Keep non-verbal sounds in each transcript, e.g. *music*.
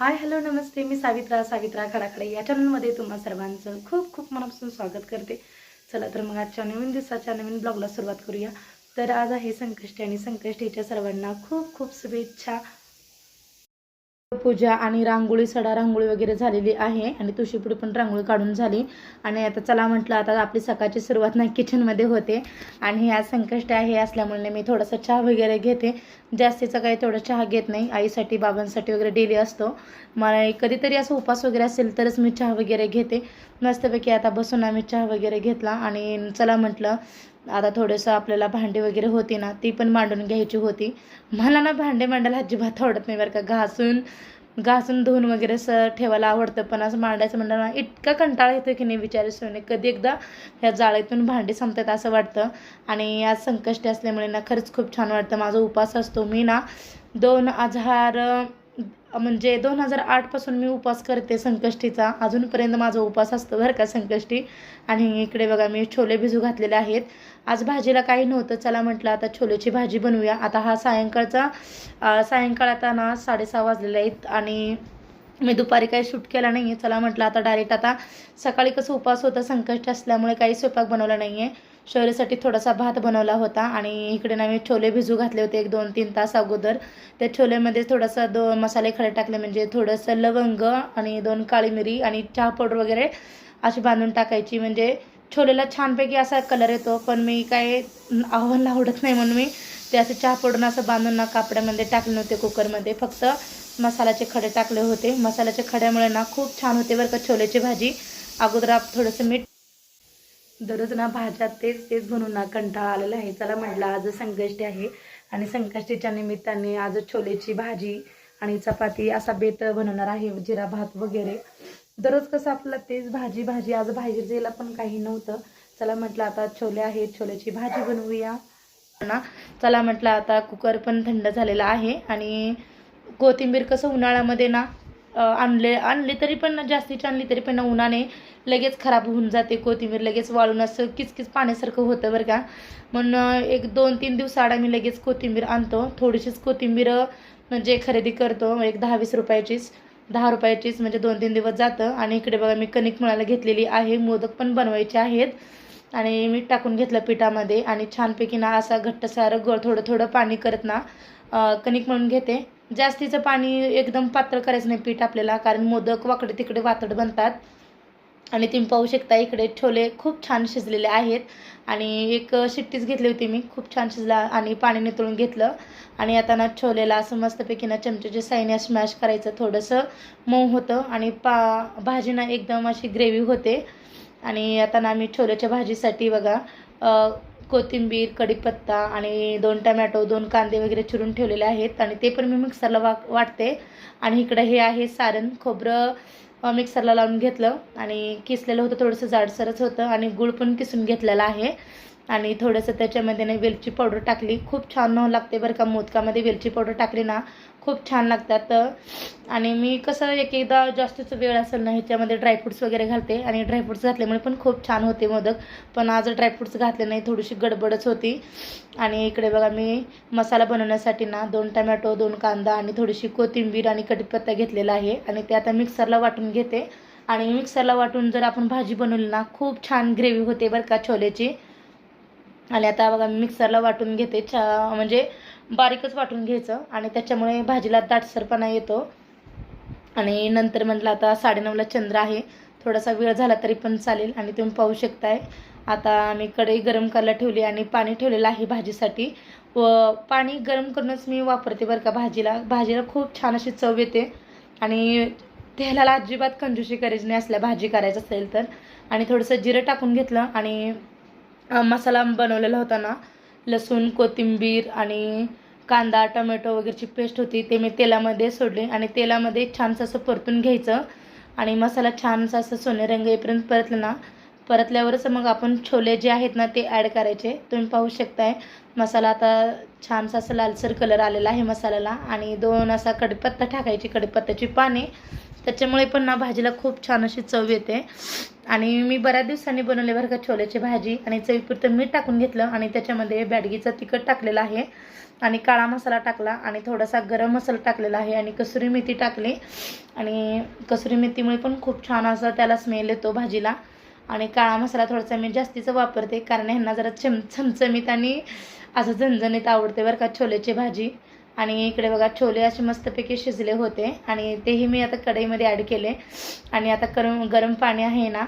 Hi hello नमस्ते. मी सावित्रा सावित्रा खडाखडे. या चॅनलमध्ये तुम्हा सर्वांचं खूप खूप मनापासून स्वागत करते. चला तर मग आजच्या नवीन दिवसाच्या नवीन ब्लॉगला सुरुवात करूया. तर आज आहे संकष्टी आणि संकष्टीच्या सर्वांना खूप खूप शुभेच्छा. पूजा आणि रांगोळी सडा रांगोळी वगैरे झालेली आहे आणि तुळशीपुढी पण रांगोळी काढून झाली. आणि आता चला म्हटलं आता आपली सकाळची सुरुवात ना किचनमध्ये होते. आणि आज संकष्ट आहे असल्यामुळे मी थोडासा चहा वगैरे घेते. जास्तीचा काही थोडा चहा घेत नाही. आईसाठी बाबांसाठी वगैरे डेली असतो. मला कधीतरी असं उपास वगैरे असेल तरच मी चहा वगैरे घेते. मस्तपैकी आता बसून आम्ही चहा वगैरे घेतला आणि चला म्हटलं आता थोडंसं आपल्याला भांडी वगैरे होती ना ती पण मांडून घ्यायची होती. मला ना भांडे मांडायला अजिबात आवडत नाही बरं का. घासून घासून धुवून वगैरे असं ठेवायला आवडतं पण असं मांडायचं म्हणताना इतका कंटाळा येतो की नाही विचारू सोने कधी एकदा ह्या जाळीतून भांडी संपतात असं वाटतं. आणि आज संकष्टी असल्यामुळे ना खरंच खूप छान वाटतं. माझा उपास असतो. मी ना दोन हजार म्हणजे दोन हजार आठपासून मी उपवास करते संकष्टीचा. अजूनपर्यंत माझा उपवास असतो बरं का संकष्टी. आणि इकडे बघा मी छोले भिजू घातलेले आहेत. आज भाजीला काही नव्हतं चला म्हटलं आता छोलेची भाजी बनवूया. आता हा सायंकाळचा सायंकाळ आता ना साडेसहा वाजलेले आहेत. आणि मी दुपारी काही शूट केला नाही आहे चला म्हटलं आता डायरेक्ट आता सकाळी कसं उपवास होता संकष्ट असल्यामुळे काही स्वयंपाक बनवला नाही आहे शौर्यासाठी थोडासा भात बनवला होता आणि इकडे ना मी छोले भिजू घातले होते एक दोन तीन तास अगोदर. त्या छोलेमध्ये थोडासा दो मसाले खडे टाकले म्हणजे थोडंसं लवंग आणि दोन काळी मिरी आणि चहा पावडर वगैरे अशी बांधून टाकायची. म्हणजे छोलेला छानपैकी असा कलर येतो पण मी काय आव्हान आवडत नाही म्हणून मी ते असं चहा पावडर असं बांधून ना कापड्यामध्ये टाकले नव्हते कुकरमध्ये. फक्त मसाल्याचे खडे टाकले होते. मसाल्याच्या खड्यामुळे ना खूप छान होते बरं का छोलेची भाजी. अगोदर आप थोडंसं मीठ दररोज ना भाज्या तेच तेच बनवून ना कंटाळा आलेला आहे. चला म्हटलं आज संकष्टी आहे. आणि संकष्टीच्या निमित्ताने आज छोलेची भाजी आणि चपाती असा बेत बनवणार आहे जिरा भात वगैरे. दररोज कसं आपलं तेच भाजी भाजी. आज भाजीला पण काही नव्हतं. चला म्हटलं आता छोले आहेत छोल्याची भाजी बनवूया. ना चला म्हटलं आता कुकर पण थंड झालेला आहे. आणि कोथिंबीर कसं उन्हाळ्यामध्ये ना आणले आणली तरी पण जास्तीची आणली तरी पण उन्हाने लगेच खराब होऊन जाते कोथिंबीर लगेच वाळून असं किचकिच पाण्यासारखं होतं बरं का. म्हणून एक दोन तीन दिवसाआड आम्ही लगेच कोथिंबीर आणतो. थोडीशीच कोथिंबीर म्हणजे खरेदी करतो एक दहा वीस रुपयाचीच दहा रुपयाचीच म्हणजे दोन तीन दिवस जातं. आणि इकडे बघा मी कणिक मळायला घेतलेली आहे मोदक पण बनवायचे आहेत. आणि मीठ टाकून घेतलं पिठामध्ये. आणि छानपैकी ना असा घट्टसारं गळ थोडं थोडं पाणी करत ना कणिक म्हणून घेते. जास्तीचं पाणी एकदम पातळ करायचं नाही पीठ आपल्याला कारण मोदक वाकडे तिकडे वातड बनतात. आणि तुम्ही पाहू शकता इकडे छोले खूप छान शिजलेले आहेत. आणि एक शिट्टीच घेतली होती मी खूप छान शिजला आणि पाणी नितळून घेतलं. आणि आता ना छोलेला असं मस्तपैकी ना चमच्याच्या साईने स्मॅश करायचं थोडंसं मऊ होतं. आणि पा भाजी ना एकदम अशी ग्रेव्ही होते. आणि आता ना मी छोल्याच्या भाजीसाठी बघा कोथिंबीर कढीपत्ता आणि दोन टमॅटो दोन कांदे वगैरे चिरून ठेवलेले आहेत आणि ते पण मी मिक्सरला वा वाटते. आणि इकडं हे आहे सारण खोबरं मिक्सरला लावून घेतलं आणि किसलेलं होतं थोडंसं जाडसरच होतं आणि गूळ पण किसून घेतलेला आहे. आणि थोडंसं त्याच्यामध्ये ना वेलची पावडर टाकली. खूप छान लागते बरं का मोदकामध्ये वेलची पावडर टाकली ना. खूप छान लागतात. आणि मी कसं एक एकदा जास्तच वेळ असेल ना ह्याच्यामध्ये ड्रायफ्रुट्स वगैरे घालते. आणि ड्रायफ्रुट्स घातल्यामुळे पण खूप छान होते मोदक. पण आज ड्रायफ्रुट्स घातले नाही थोडीशी गडबडच होती. आणि इकडे बघा मी मसाला बनवण्यासाठी ना दोन टमॅटो दोन कांदा आणि थोडीशी कोथिंबीर आणि कढीपत्ता घेतलेला आहे. आणि ते आता मिक्सरला वाटून घेते. आणि मिक्सरला वाटून जर आपण भाजी बनवली ना खूप छान ग्रेव्ही होते बरं का छोलेची. आणि आता बघा मी मिक्सरला वाटून घेते छा म्हणजे बारीकच वाटून घ्यायचं. आणि त्याच्यामुळे भाजीला दाटसरपणा येतो. आणि नंतर म्हटलं आता साडेनऊला चंद्र आहे. थोडासा वेळ झाला तरी पण चालेल आणि तुम्ही पाहू शकताय. आता मी कढई गरम करायला ठेवली आणि पाणी ठेवलेलं आहे भाजीसाठी. व पाणी गरम करूनच मी वापरते बरं का भाजीला. भाजीला खूप छान अशी चव येते. आणि तेलाला अजिबात कंजूशी करायची नाही असल्या भाजी करायचं असेल तर. आणि थोडंसं जिरं टाकून घेतलं आणि मसाला बनवलेला होता ना लसूण कोथिंबीर आणि कांदा टोमॅटो वगैरेची पेस्ट होती ते मी तेलामध्ये सोडले आणि तेलामध्ये छानसं असं परतून घ्यायचं आणि मसाला छानसा असं सोने रंग येईपर्यंत परतलं ना परतल्यावरच मग आपण छोले जे आहेत ना ते ॲड करायचे. तुम्ही पाहू शकताय मसाला आता छानसा असं लालसर कलर आलेला आहे मसाल्याला आणि दोन असा कडीपत्ता टाकायची कडीपत्त्याची पाने त्याच्यामुळे पण ना भाजीला खूप छान अशी चव येते. आणि मी बऱ्याच दिवसांनी बनवले बरं का छोल्याची भाजी. आणि चवीपुरतं मीठ टाकून घेतलं आणि त्याच्यामध्ये बॅडगीचं तिखट टाकलेलं आहे. आणि काळा मसाला टाकला आणि थोडासा गरम मसाला टाकलेला आहे. आणि कसुरी मेथी टाकली. आणि कसुरी मेथीमुळे पण खूप छान असा त्याला स्मेल येतो भाजीला. आणि काळा मसाला थोडासा मी जास्तीचा वापरते. कारण ह्यांना जरा चम चमचमीत आणि असं झणझणीत आवडते बरं का छोल्याची भाजी. आणि इकडे बघा छोले असे मस्तपैकी शिजले होते. आणि तेही मी आता कढईमध्ये ॲड केले. आणि आता गरम गरम पाणी आहे ना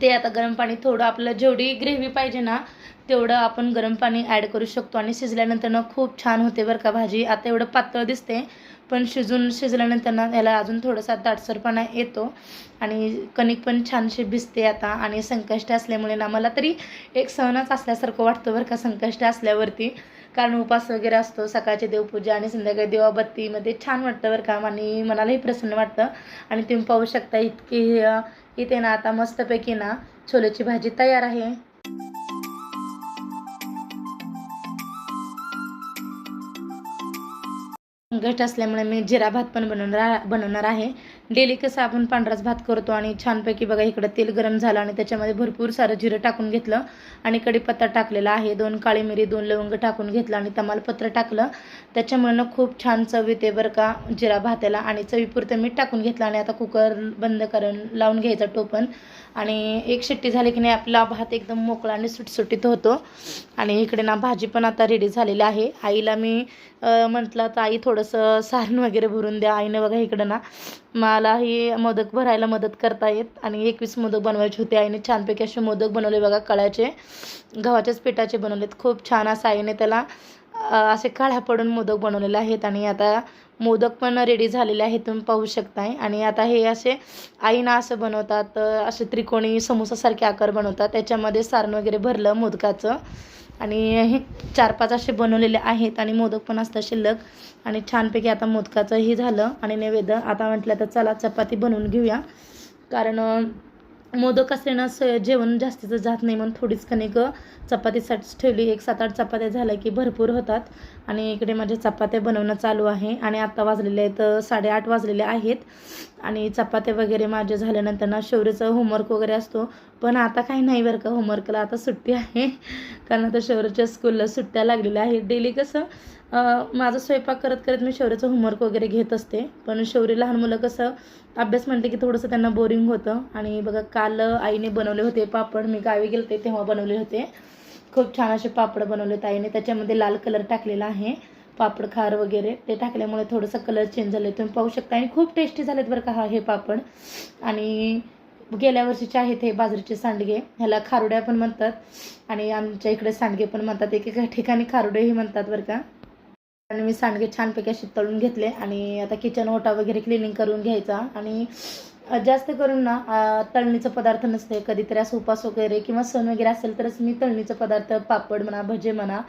ते आता गरम पाणी थोडं आपल्याला जेवढी ग्रेव्ही पाहिजे ना तेवढं आपण गरम पाणी ॲड करू शकतो. आणि शिजल्यानंतर ना खूप छान होते बरं का भाजी. आता एवढं पातळ दिसते पण शिजून शिजल्यानंतर ना याला अजून थोडासा दाटसरपणा येतो. आणि कणिक पण छानशी भिजते आता. आणि संकष्ट असल्यामुळे ना मला तरी एक सणच असल्यासारखं वाटतं बरं का संकष्ट असल्यावरती. कारण उपास वगैरे असतो सकाळची देवपूजा आणि संध्याकाळी देवाबत्तीमध्ये छान वाटतं बरं का. आणि मनालाही प्रसन्न वाटतं. आणि तुम्ही पाहू शकता इतकी इथे ना आता मस्तपैकी ना छोलेची भाजी तयार आहे. घट असल्यामुळे मी जिरा भात पण बनवणार बनवणार आहे. डेली कसं आपण पांढराच भात करतो आणि छानपैकी बघा इकडं तेल गरम झालं आणि त्याच्यामध्ये भरपूर सारं जिरं टाकून घेतलं आणि कडीपत्ता टाकलेला आहे. दोन काळी मिरी दोन लवंग टाकून घेतलं आणि तमालपत्र टाकलं. त्याच्यामुळे ना खूप छान चव येते बरं का जिरा भाताला आणि चवीपुरतं मीठ टाकून घेतलं आणि आता कुकर बंद करून लावून घ्यायचा टोपण आणि एक शिट्टी झाली की नाही आपला भात एकदम मोकळा आणि सुटसुटीत होतो. आणि इकडे ना भाजी पण आता रेडी झालेली आहे. आईला मी म्हटलं तर आई थोडंसं सारण वगैरे भरून द्या. आईनं बघा इकडं ना मलाही मोदक भरायला मदत करता येत. आणि एकवीस मोदक बनवायचे होते. आईने छानपैकी असे मोदक बनवले बघा कळ्याचे गव्हाच्याच पिठाचे बनवलेत. खूप छान असं आईने त्याला असे काळ्या पडून मोदक बनवलेले आहेत. आणि आता मोदक पण रेडी झालेले आहेत तुम्ही पाहू शकताय. आणि आता हे असे आईना असं बनवतात असे त्रिकोणी समोसासारखे आकार बनवतात. त्याच्यामध्ये सारण वगैरे भरलं मोदकाचं. आणि हे चार पाच असे बनवलेले आहेत आणि मोदक पण असतात शिल्लक. आणि छानपैकी आता मोदकाचंही झालं आणि नैवेद्य. आता म्हटलं तर चला चपाती बनवून घेऊया. कारण मोदक असल्यानं स जेवण जास्तीचं जात नाही म्हणून थोडीच कणिक चपातीसाठीच ठेवली. एक सात आठ चपात्या झाल्या की भरपूर होतात. आणि इकडे माझ्या चपात्या बनवणं चालू आहे. आणि आत्ता वाजलेले आहेत साडेआठ वाजलेले आहेत. आणि चपात्या वगैरे माझ्या झाल्यानंतर ना शौर्यचा होमवर्क वगैरे असतो. पण आता काही नाही बरं का होमवर्कला आता सुट्टी आहे. कारण आता शौर्यच्या स्कूलला सुट्ट्या लागलेल्या आहेत. डेली कसं माझा स्वयंपाक करत करत मी शौर्याचं होमवर्क वगैरे घेत असते. पण शौर्य लहान मुलं कसं अभ्यास म्हणते की थोडंसं त्यांना बोरिंग होतं. आणि बघा काल आईने बनवले होते पापड. मी गावी गेलते तेव्हा बनवले होते. खूप छान असे पापड बनवले होते आईने. त्याच्यामध्ये लाल कलर टाकलेला आहे. पापड खार वगैरे. ते टाकल्यामुळे थोडंसं कलर चेंज झाले. तुम्ही पाहू शकता. आणि खूप टेस्टी झालेत बरं का हा हे पापड. आणि गेल्या वर्षीचे आहेत हे बाजरीचे सांडगे. ह्याला खारुड्या पण म्हणतात. आणि आमच्या इकडे सांडगे पण म्हणतात. एकेका ठिकाणी खारुडेही म्हणतात बरं का. आणि मी सांडगे छानपैकी असे तळून घेतले आणि आता किचन ओटा वगैरे क्लिनिंग करून घ्यायचा. आणि जास्त करून ना तळणीचं पदार्थ नसते. कधीतरी असं उपास वगैरे किंवा सण वगैरे असेल तरच मी तळणीचं पदार्थ पापड म्हणा भजे म्हणा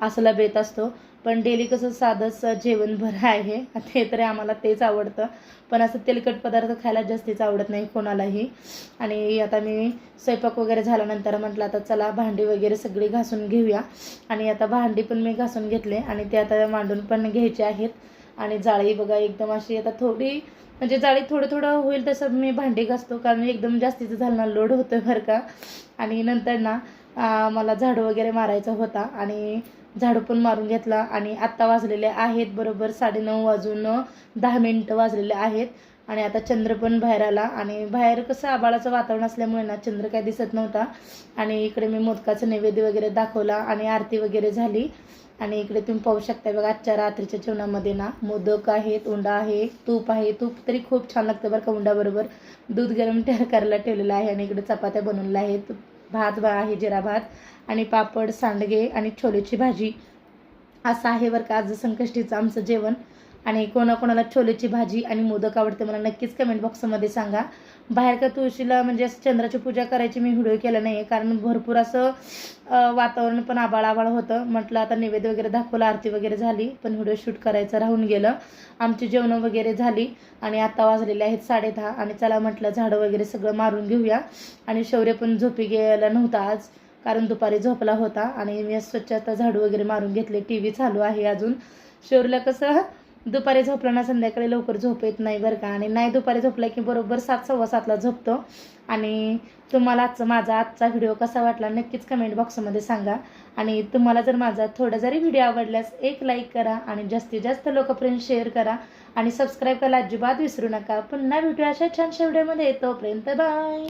असला बेत असतो. पण डेली कसं साधंच जेवण बरं आहे. *laughs* ते तरी आम्हाला तेच आवडतं. पण असं तेलकट पदार्थ खायला जास्तीच आवडत नाही कोणालाही. आणि आता मी स्वयंपाक वगैरे झाल्यानंतर म्हटलं आता चला भांडी वगैरे सगळी घासून घेऊया. आणि आता भांडी पण मी घासून घेतले आणि ते आता मांडून पण घ्यायचे आहेत. आणि जाळी बघा एकदम अशी आता थोडी म्हणजे जाळी थोडं थोडं होईल तसं मी भांडी घासतो. कारण एकदम जास्तीचं झालं ना लोड होतं बरं का. आणि नंतर ना मला झाडू वगैरे मारायचा होता. आणि झाडू पण मारून घेतला आणि आत्ता वाजलेले आहेत बरोबर साडेनऊ वाजून दहा मिनटं वाजलेले आहेत. आणि आता चंद्र पण बाहेर आला आणि बाहेर कसं आबाळाचं वातावरण असल्यामुळे ना चंद्र काय दिसत नव्हता. आणि इकडे मी मोदकाचं नैवेद्य वगैरे दाखवला आणि आरती वगैरे झाली. आणि इकडे तुम्ही पाहू शकता बघा आजच्या रात्रीच्या जेवणामध्ये ना मोदक आहेत उंडा आहे तूप आहे. तूप तरी खूप छान लागतं बरं का उंडाबरोबर. दूध गरम ठे *laughs* करायला ठेवलेलं आहे आणि इकडे चपात्या बनवलेल्या आहेत. भात आहे जिरा भात. आणि पापड सांडगे आणि छोलेची भाजी. असं आहे बरं का आज संकष्टीचं आमचं जेवण. आणि कोणाकोणाला छोलेची भाजी आणि मोदक आवडते मला नक्कीच कमेंट बॉक्समध्ये सांगा. बाहेर का तुळशीला म्हणजे असं चंद्राची पूजा करायची मी व्हिडिओ केला नाही आहे कारण भरपूर असं वातावरण पण आबाळ आबाळ होतं. म्हटलं आता नैवेद्य वगैरे दाखवलं आरती वगैरे झाली पण व्हिडिओ शूट करायचं राहून गेलं. आमची जेवणं वगैरे झाली आणि आता वाजलेले आहेत साडे आणि चला म्हटलं झाडं वगैरे सगळं मारून घेऊया. आणि शौर्य पण झोपी गेला नव्हता आज. कारण दुपारी झोपला होता आणि मी स्वच्छ आता झाडू वगैरे मारून घेतले. टी व्ही चालू आहे अजून. शोरला कसं दुपारी झोपलाना संध्याकाळी लवकर झोप येत नाही बरं का. आणि नाही दुपारी झोपलं की बरोबर सात सव्वा सातला झोपतो. आणि तुम्हाला आजचा माझा आजचा व्हिडिओ कसा वाटला नक्कीच कमेंट बॉक्समध्ये सांगा. आणि तुम्हाला जर माझा थोडा जरी व्हिडिओ आवडल्यास एक लाईक करा आणि जास्तीत जास्त लोकपर्यंत शेअर करा. आणि सबस्क्राईब करायला अजिबात विसरू नका. पुन्हा व्हिडिओ अशा छानशा व्हिडिओमध्ये तोपर्यंत बाय